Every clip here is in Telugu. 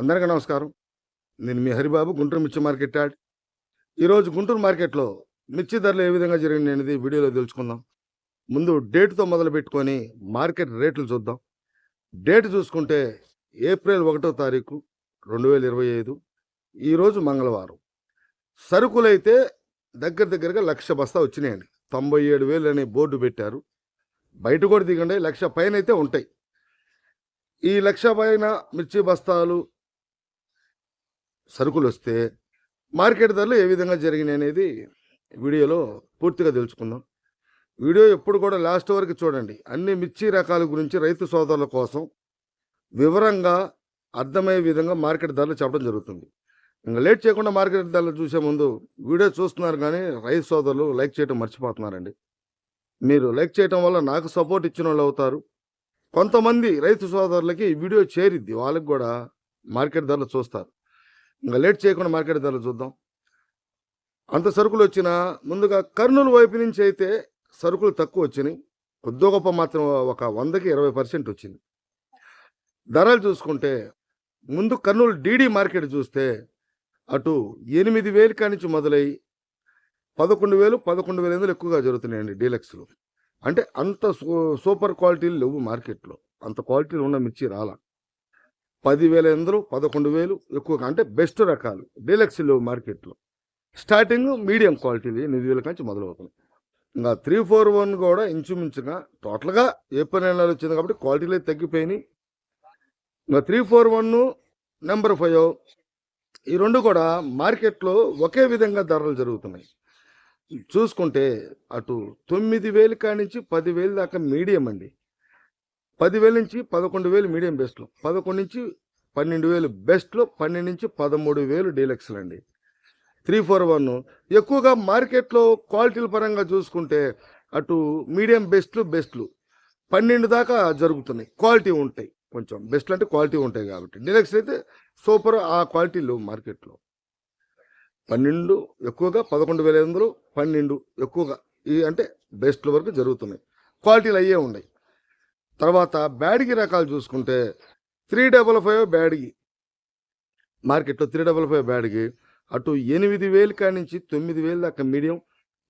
అందరికీ నమస్కారం. నేను మీ హరిబాబు గుంటూరు మిర్చి మార్కెట్ యాడ్. ఈరోజు గుంటూరు మార్కెట్లో మిర్చి ధరలు ఏ విధంగా జరిగినాయి అనేది వీడియోలో తెలుసుకుందాం. ముందు డేట్తో మొదలు పెట్టుకొని మార్కెట్ రేట్లు చూద్దాం. డేట్ చూసుకుంటే ఏప్రిల్ ఒకటో తారీఖు రెండు వేల ఇరవై ఐదు ఈరోజు మంగళవారం. సరుకులైతే దగ్గర దగ్గరగా లక్ష బస్తా వచ్చినాయండి. తొంభై ఏడు వేలు అనే బోర్డు పెట్టారు. బయట కూడా దిగండి లక్ష పైన అయితే ఉంటాయి. ఈ లక్ష పైన మిర్చి బస్తాలు సరుకులు వస్తే మార్కెట్ ధరలు ఏ విధంగా జరిగినాయి అనేది వీడియోలో పూర్తిగా తెలుసుకుందాం. వీడియో ఎప్పుడు కూడా లాస్ట్ వరకు చూడండి. అన్ని మిర్చి రకాల గురించి రైతు సోదరుల కోసం వివరంగా అర్థమయ్యే విధంగా మార్కెట్ ధరలు చెప్పడం జరుగుతుంది. ఇంకా లేట్ చేయకుండా మార్కెట్ ధరలు చూసే ముందు వీడియో చూస్తున్నారు కానీ రైతు సోదరులు లైక్ చేయడం మర్చిపోతున్నారండి. మీరు లైక్ చేయడం వల్ల నాకు సపోర్ట్ ఇచ్చిన వాళ్ళు అవుతారు. కొంతమంది రైతు సోదరులకి వీడియో చేరిద్ది. వాళ్ళకి కూడా మార్కెట్ ధరలు చూస్తారు. ఇంకా లేట్ చేయకుండా మార్కెట్ ధరలు చూద్దాం. అంత సరుకులు వచ్చినా ముందుగా కర్నూలు వైపు నుంచి అయితే సరుకులు తక్కువ వచ్చినాయి. కొద్దో గొప్ప మాత్రం ఒక వందకి ఇరవై పర్సెంట్ వచ్చింది. ధరలు చూసుకుంటే ముందు కర్నూలు డీడీ మార్కెట్ చూస్తే అటు ఎనిమిది వేలు కానించి మొదలై పదకొండు వేలు పదకొండు వేల ఎందులో ఎక్కువగా జరుగుతున్నాయండి డీలక్స్లో. అంటే అంత సూ- సూపర్ క్వాలిటీలు లేవు మార్కెట్లో. అంత క్వాలిటీలు ఉన్న మిర్చి రాలా. పదివేల ఎనిమిదిలు పదకొండు వేలు ఎక్కువగా అంటే బెస్ట్ రకాలు. డీలక్స్లో మార్కెట్లో. స్టార్టింగ్ మీడియం క్వాలిటీలు ఎనిమిది వేల నుంచి మొదలవుతుంది. ఇంకా త్రీ ఫోర్ వన్ కూడా ఇంచుమించుగా టోటల్గా ఏప్రిల్ నెలలో వచ్చింది కాబట్టి క్వాలిటీలు అయితే తగ్గిపోయినాయి. ఇంకా three four one number five ఈ రెండు కూడా మార్కెట్లో ఒకే విధంగా ధరలు జరుగుతున్నాయి. చూసుకుంటే అటు తొమ్మిది వేలు కానించి పదివేలు దాకా మీడియం అండి. పదివేల నుంచి పదకొండు వేలు మీడియం బెస్ట్లో. పదకొండు నుంచి పన్నెండు వేలు బెస్ట్లో పన్నెండు నుంచి పదమూడు వేలు డీలక్స్లు అండి. Three four one. ఎక్కువగా మార్కెట్లో క్వాలిటీల పరంగా చూసుకుంటే అటు మీడియం బెస్ట్లు బెస్ట్లు. పన్నెండు దాకా జరుగుతున్నాయి. క్వాలిటీ ఉంటాయి కొంచెం. బెస్ట్లు అంటే క్వాలిటీ ఉంటాయి కాబట్టి. డీలక్స్ అయితే సూపర్ ఆ క్వాలిటీ లేవు మార్కెట్లో. పన్నెండు ఎక్కువగా పదకొండు వేల ఐదు వందలు పన్నెండు ఎక్కువగా ఈ అంటే బెస్ట్ల వరకు జరుగుతున్నాయి. క్వాలిటీలు అయ్యే ఉన్నాయి. తర్వాత బ్యాడ్గి రకాలు చూసుకుంటే త్రీ డబల్ ఫైవ్ బ్యాడ్గి. మార్కెట్లో త్రీ డబల్ ఫైవ్ బ్యాడ్గి. అటు ఎనిమిది వేలు కాడి నుంచి తొమ్మిది వేలు దాకా మీడియం.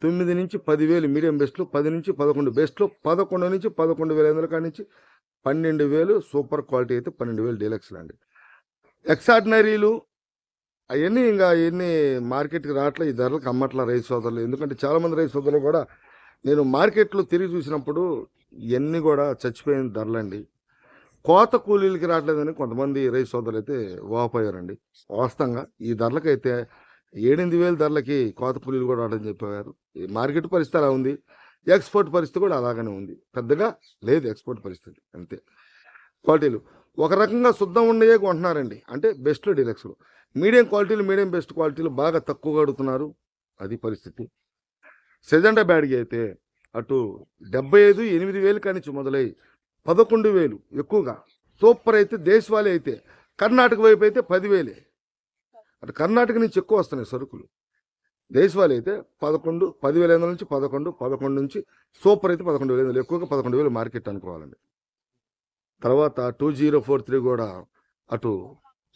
తొమ్మిది నుంచి పదివేలు మీడియం బెస్ట్లో పది నుంచి పదకొండు బెస్ట్లు పదకొండు నుంచి పదకొండు వేల ఐదు వందల కాడి నుంచి పన్నెండు వేలు సూపర్ క్వాలిటీ అయితే పన్నెండు వేలు డీలక్స్లు అండి ఎక్సార్డినరీలు అవన్నీ ఇంకా అవన్నీ మార్కెట్కి రావట్లే ఈ ధరలకు అమ్మట్ల రైతు సోదరులు. ఎందుకంటే చాలామంది రైతు సోదరులు కూడా నేను మార్కెట్లో తిరిగి చూసినప్పుడు ఇవన్నీ కూడా చచ్చిపోయిన ధరలండి. కోత కూలీలకి రావట్లేదని కొంతమంది రైతు సోదరులు అయితే వాపోయారండి. వాస్తవంగా ఈ ధరలకైతే ఏడెనిమిది వేల ధరలకి కోత కూలీలు కూడా రావడం చెప్పారు. ఈ మార్కెట్ పరిస్థితి అలా ఉంది. ఎక్స్పోర్ట్ పరిస్థితి కూడా అలాగనే ఉంది. పెద్దగా లేదు ఎక్స్పోర్ట్ పరిస్థితి. అంతే. క్వాలిటీలు. ఒక రకంగా శుద్ధం ఉండయే కొంటున్నారండి. అంటే బెస్ట్ డీలక్స్లు. మీడియం క్వాలిటీలు మీడియం బెస్ట్ క్వాలిటీలు బాగా తక్కువగా అడుగుతున్నారు. అది పరిస్థితి. సెజెండా బ్యాడ్గా అయితే అటు డెబ్బై ఐదు ఎనిమిది వేలు కానించి మొదలై పదకొండు వేలు ఎక్కువగా. సూపర్ అయితే దేశవాళీ అయితే కర్ణాటక వైపు అయితే పదివేలే. అటు కర్ణాటక నుంచి ఎక్కువ వస్తున్నాయి సరుకులు. దేశవాళీ అయితే పదకొండు పదివేల ఐదు వందల నుంచి పదకొండు పదకొండు నుంచి సూపర్ అయితే పదకొండు వేల ఐదు వందలు ఎక్కువగా పదకొండు వేలు మార్కెట్ అనుకోవాలండి. తర్వాత టూ జీరో ఫోర్ త్రీ కూడా అటు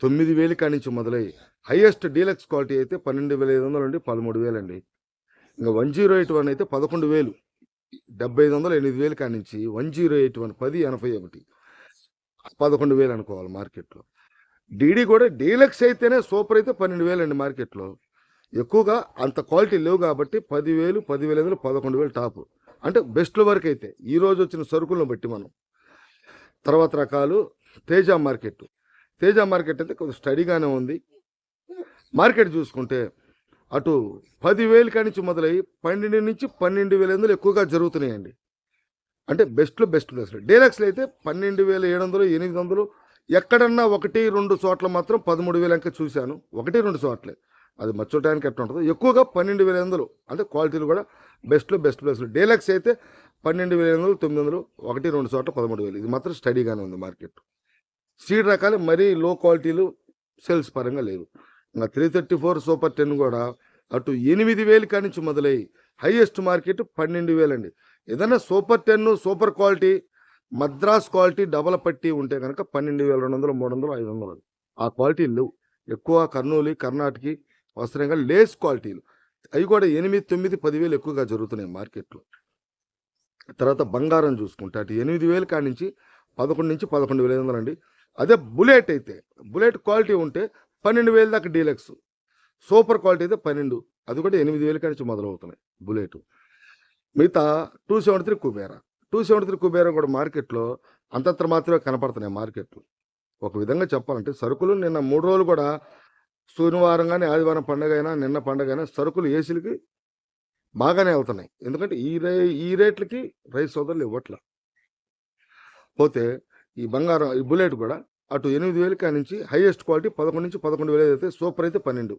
తొమ్మిది వేలు కానించి మొదలై హైయెస్ట్ డీలక్స్ క్వాలిటీ అయితే పన్నెండు వేల ఐదు వందలు అండి పదమూడు వేలు అండి ఇంకా వన్ జీరో ఎయిట్ వన్ అయితే పదకొండు వేలు. డెబ్బై ఐదు వందలు ఎనిమిది వేలు నుంచి వన్ జీరో ఎయిట్ వన్ పది ఎనభై ఒకటి. పదకొండు వేలు అనుకోవాలి మార్కెట్లో. డీడీ కూడా డీలక్స్ అయితేనే సూపర్ అయితే పన్నెండు వేలు అండి మార్కెట్లో. ఎక్కువగా అంత క్వాలిటీ లేవు కాబట్టి పదివేలు పదివేల ఐదు వందలు పదకొండు వేలు టాప్. అంటే బెస్ట్ల వరకు అయితే. ఈ రోజు వచ్చిన సరుకులను బట్టి మనం. తర్వాత రకాలు తేజ మార్కెట్. తేజ మార్కెట్ అయితే కొంచెం స్టడీగానే ఉంది. మార్కెట్ చూసుకుంటే అటు పదివేలు కానించి మొదలై పన్నెండు నుంచి పన్నెండు వేల ఎనిమిది ఎక్కువగా జరుగుతున్నాయండి. అంటే బెస్ట్లో బెస్ట్ ప్లేస్లు డీలక్స్లో అయితే పన్నెండు వేల ఏడు వందలు ఎనిమిది వందలు ఎక్కడన్నా ఒకటి రెండు చోట్ల మాత్రం పదమూడు వేల అంక చూశాను. ఒకటి రెండు చోట్లే. అది మర్చోటానికి ఎట్లా ఉంటుందో. ఎక్కువగా పన్నెండు వేల ఎనిమిది అంటే క్వాలిటీలు కూడా బెస్ట్లో బెస్ట్ ప్లేస్లు డీలక్స్ అయితే పన్నెండు వేల ఎనిమిది వందలు తొమ్మిది వందలు ఒకటి రెండు చోట్ల పదమూడు వేలు. ఇది మాత్రం స్టడీగానే ఉంది మార్కెట్. సీడ్ రకాలు మరీ లో క్వాలిటీలు సేల్స్ పరంగా లేవు. Three thirty four super ten కూడా అటు ఎనిమిది వేలు కానించి మొదలై హైయెస్ట్ మార్కెట్ పన్నెండు వేలండి. ఏదైనా super ten super quality Madras quality double పట్టి ఉంటే కనుక పన్నెండు వేల రెండు వందలు మూడు వందలు ఐదు వందలు ఆ క్వాలిటీలు లేవు. ఎక్కువ కర్నూలు కర్ణాటక వస్త్రంగా లేస్ క్వాలిటీలు. అవి కూడా ఎనిమిది తొమ్మిది పదివేలు ఎక్కువగా జరుగుతున్నాయి మార్కెట్లో. తర్వాత బంగారం చూసుకుంటే అటు ఎనిమిది వేలు కాడి నుంచి పదకొండు నుంచి పదకొండు వేల ఐదు వందలు అండి అదే బుల్లెట్ అయితే బుల్లెట్ క్వాలిటీ ఉంటే పన్నెండు వేలు దాకా డీలక్స్. సూపర్ క్వాలిటీ అయితే పన్నెండు. అది కూడా ఎనిమిది వేల కనుంచి నుంచి మొదలవుతున్నాయి బుల్లెట్. మిగతా two seventy three Kubera. Two seventy three Kubera కూడా మార్కెట్లో అంతంత మాత్రమే కనపడుతున్నాయి మార్కెట్లు. ఒక విధంగా చెప్పాలంటే సరుకులు నిన్న మూడు రోజులు కూడా శనివారం కానీ ఆదివారం పండగ అయినా నిన్న పండుగ అయినా సరుకులు ఏసీలకి బాగానే వెళ్తున్నాయి. ఎందుకంటే ఈ రే ఈ రేట్లకి రైస్ సోదరులు ఇవ్వట్ల. పోతే ఈ బంగారం ఈ బుల్లెట్ కూడా అటు ఎనిమిది వేలు కాడి నుంచి హైయెస్ట్ క్వాలిటీ పదకొండు నుంచి పదకొండు వేలు అయితే సూపర్ అయితే పన్నెండు.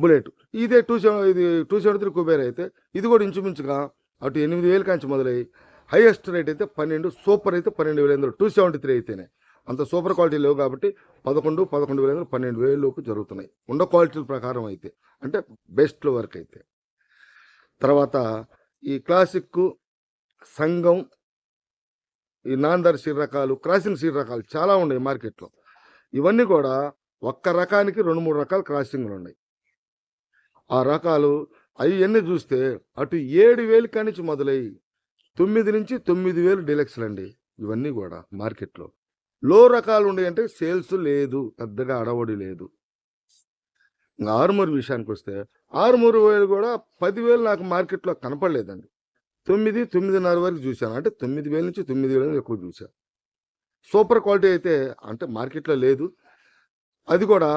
బుల్లెట్. ఇదే టూ సెవెన్ ఇది టూ సెవెన్ త్రీ కుబేర్ అయితే ఇది కూడా ఇంచుమించుగా అటు ఎనిమిది వేలు కాంచి మొదలై హైయెస్ట్ రేట్ అయితే పన్నెండు సూపర్ అయితే పన్నెండు వేల ఐదు టూ సెవెంటీ త్రీ అయితేనే. అంత సూపర్ క్వాలిటీ లేవు కాబట్టి పదకొండు పదకొండు వేల ఐదు పన్నెండు వేలలోపు జరుగుతున్నాయి. ఉండ క్వాలిటీల ప్రకారం అయితే అంటే బెస్ట్ వర్క్ అయితే. తర్వాత ఈ క్లాసిక్ సంఘం ఈ నాందర్ సీడ్ రకాలు క్రాసింగ్ సీడ్ రకాలు చాలా ఉన్నాయి మార్కెట్లో. ఇవన్నీ కూడా ఒక్క రకానికి రెండు మూడు రకాల క్రాసింగ్లు ఉన్నాయి ఆ రకాలు అవన్నీ చూస్తే అటు ఏడు వేలు కానించి మొదలై తొమ్మిది నుంచి తొమ్మిది వేలు డీలక్స్లు అండి ఇవన్నీ కూడా మార్కెట్లో. లో రకాలు ఉన్నాయి అంటే సేల్స్ లేదు పెద్దగా అడవడి లేదు. ఆరుమూరు విషయానికి వస్తే ఆరుమూరు వేలు కూడా పదివేలు నాకు మార్కెట్లో కనపడలేదండి. తొమ్మిది తొమ్మిదిన్నర వరకు చూశాను. అంటే తొమ్మిది వేల నుంచి తొమ్మిది వేల ఎక్కువ చూశాను సూపర్ క్వాలిటీ అయితే అంటే మార్కెట్లో లేదు. అది కూడా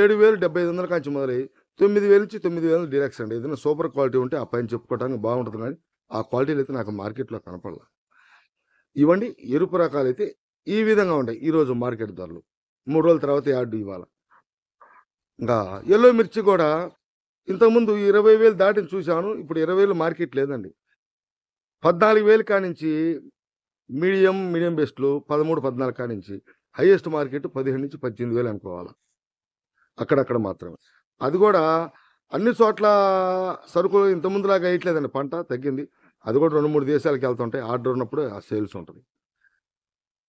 ఏడు వేలు డెబ్బై ఐదు వందల కాంచి మొదలై తొమ్మిది వేల నుంచి తొమ్మిది వేల డీలక్స్ అండి. ఏదైనా సూపర్ క్వాలిటీ ఉంటే ఆ పైన చెప్పుకోవడానికి బాగుంటుంది కానీ ఆ క్వాలిటీలు అయితే నాకు మార్కెట్లో కనపడలే. ఇవ్వండి ఎరుపు రకాలు అయితే ఈ విధంగా ఉంటాయి ఈరోజు మార్కెట్ ధరలు. మూడు రోజుల తర్వాత యార్డు ఇవ్వాలి. ఇంకా ఎల్లో మిర్చి కూడా ఇంతకుముందు ఇరవై వేలు దాటిని చూశాను. ఇప్పుడు ఇరవై వేలు మార్కెట్ లేదండి. పద్నాలుగు వేలు కానించి మీడియం మీడియం బెస్ట్లు పదమూడు పద్నాలుగు కానించి హైయెస్ట్ మార్కెట్ పదిహేను నుంచి పద్దెనిమిది వేలు అనుకోవాలి? అక్కడక్కడ మాత్రమే. అది కూడా అన్ని చోట్ల సరుకులు ఇంతకుముందులాగా వేయట్లేదండి. పంట తగ్గింది. అది కూడా రెండు మూడు దేశాలకు వెళ్తుంటాయి. ఆర్డర్ ఉన్నప్పుడు ఆ సేల్స్ ఉంటుంది.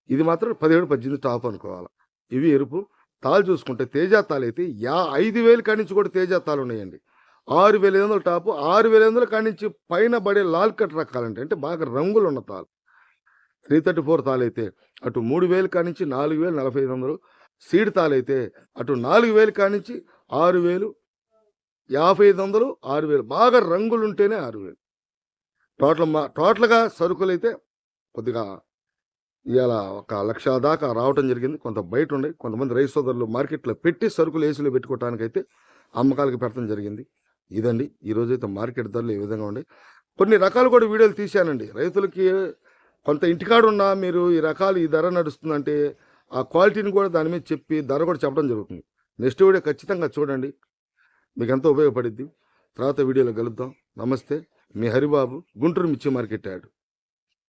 ఇది మాత్రం పదిహేడు పద్దెనిమిది టాప్ అనుకోవాలి? ఇవి ఎరుపు. తాళ్ళు చూసుకుంటే తేజ తాళ్ళు అయితే యా ఐదు వేలు కానించి కూడా తేజ తాళ్ళు ఉన్నాయండి. ఆరు వేల ఐదు వందల టాపు ఆరు వేల ఐదు వందల నుంచి పైన పడే లాల్ కట్ రకాలంటే అంటే బాగా రంగులు ఉన్న తాలు త్రీ థర్టీ ఫోర్ తాళ్ళు అయితే అటు మూడు వేలు కానించి నాలుగు వేలు నలభై ఐదు వందలు సీడ్ తాళ్ళు అయితే అటు నాలుగు వేలు కానించి ఆరు వేలు యాభై ఐదు వందలు ఆరు వేలు బాగా రంగులు ఉంటేనే ఆరు వేలు టోటల్ మా టోటల్గా సరుకులు అయితే కొద్దిగా ఇవాళ ఒక లక్ష దాకా రావటం జరిగింది. కొంత బయట ఉండే కొంతమంది రైతు సోదరులు మార్కెట్లో పెట్టి సరుకులు ఏసీలో పెట్టుకోవటానికైతే అమ్మకాలకు పెట్టడం జరిగింది. ఇదండి. ఈరోజు అయితే మార్కెట్ ధరలు ఈ విధంగా ఉండే కొన్ని రకాలు కూడా వీడియోలు తీశానండి. రైతులకి కొంత ఇంటికాడ ఉన్నా మీరు ఈ రకాలు ఈ ధర నడుస్తుందంటే ఆ క్వాలిటీని కూడా దాని మీద చెప్పి ధర కూడా చెప్పడం జరుగుతుంది. నెక్స్ట్ వీడియో ఖచ్చితంగా చూడండి. మీకు ఎంతో ఉపయోగపడిద్ది. తర్వాత వీడియోలో కలుద్దాం. నమస్తే. మీ హరిబాబు గుంటూరు మిర్చి మార్కెట్ యాడ్.